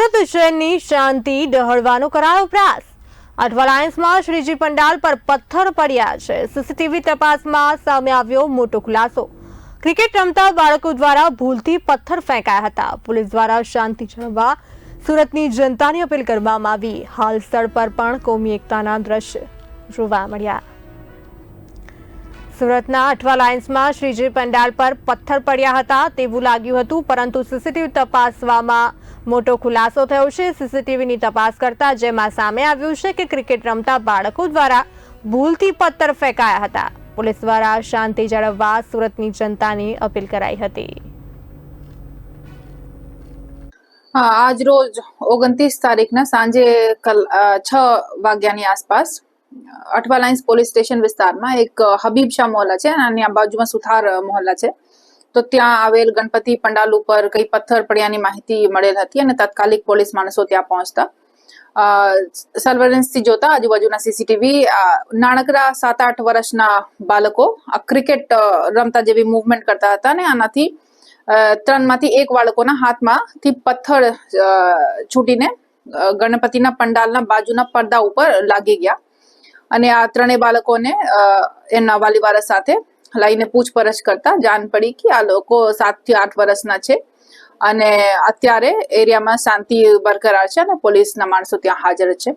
સુરત શહેરની શાંતિ ડહળવાનો કરાયો પ્રયાસ. અઠવા લાયન્સમાં શ્રીજી પંડાલ પર પથ્થર પડ્યા છે. સીસીટીવી તપાસમાં સામે આવ્યો મોટો ખુલાસો. ક્રિકેટ રમતા બાળકો દ્વારા ભૂલથી પથ્થર ફેંકાયા હતા. પોલીસ દ્વારા શાંતિ જાળવવા સુરતની જનતાની અપીલ કરવામાં આવી. હાલ સ્થળ પર પણ કોમી એકતાના દ્રશ્ય જોવા મળ્યા. સુરતના અઠવા લાઇન્સમાં શ્રીજી પંડાલ પર પથ્થર પડ્યા હતા તેવું લાગ્યું હતું, પરંતુ સીસીટીવી તપાસવામાં મોટો ખુલાસો થયો છે સીસીટીવીની તપાસ કરતા જેમાં સામે આવ્યું છે કે ક્રિકેટ રમતા બાળકો દ્વારા ભૂલથી પથ્થર ફેંકાયા હતા. પોલીસ દ્વારા શાંતિ જાળવવા સુરતની જનતાની અપીલ કરાઈ હતી. હા, આજ રોજ ઓગણત્રીસ તારીખના સાંજે કલ છ વાગ્યાની આસપાસ અઠવા લાઇન્સ પોલીસ સ્ટેશન વિસ્તારમાં એક હબીબ શાહ મોહલ્લા છે અને આ બાજુમાં સુથાર મોહલ્લા છે. તો ત્યાં આવેલ ગણપતિ પંડાલ ઉપર કઈ પથ્થર પડ્યાની માહિતી મળેલ હતી અને તાત્કાલિક પોલીસ માણસો ત્યાં પહોંચતા. સર્વેલન્સથી જોતા આજુબાજુના સીસીટીવી નાનકડા સાત આઠ વર્ષના બાળકો ક્રિકેટ રમતા જેવી મૂવમેન્ટ કરતા હતા અને આનાથી ત્રણમાંથી એક બાળકોના હાથમાંથી પથ્થર છૂટીને ગણપતિના પંડાલના બાજુના પડદા ઉપર લાગી ગયા. અને આ ત્રણેય બાળકોને એમના વાલીવારસ સાથે લઈને પૂછપરછ કરતા જાણ પડી કે આ લોકો સાતથી આઠ વર્ષના છે. અને અત્યારે એરિયામાં શાંતિ બરકરાર છે અને પોલીસના માણસો ત્યાં હાજર છે.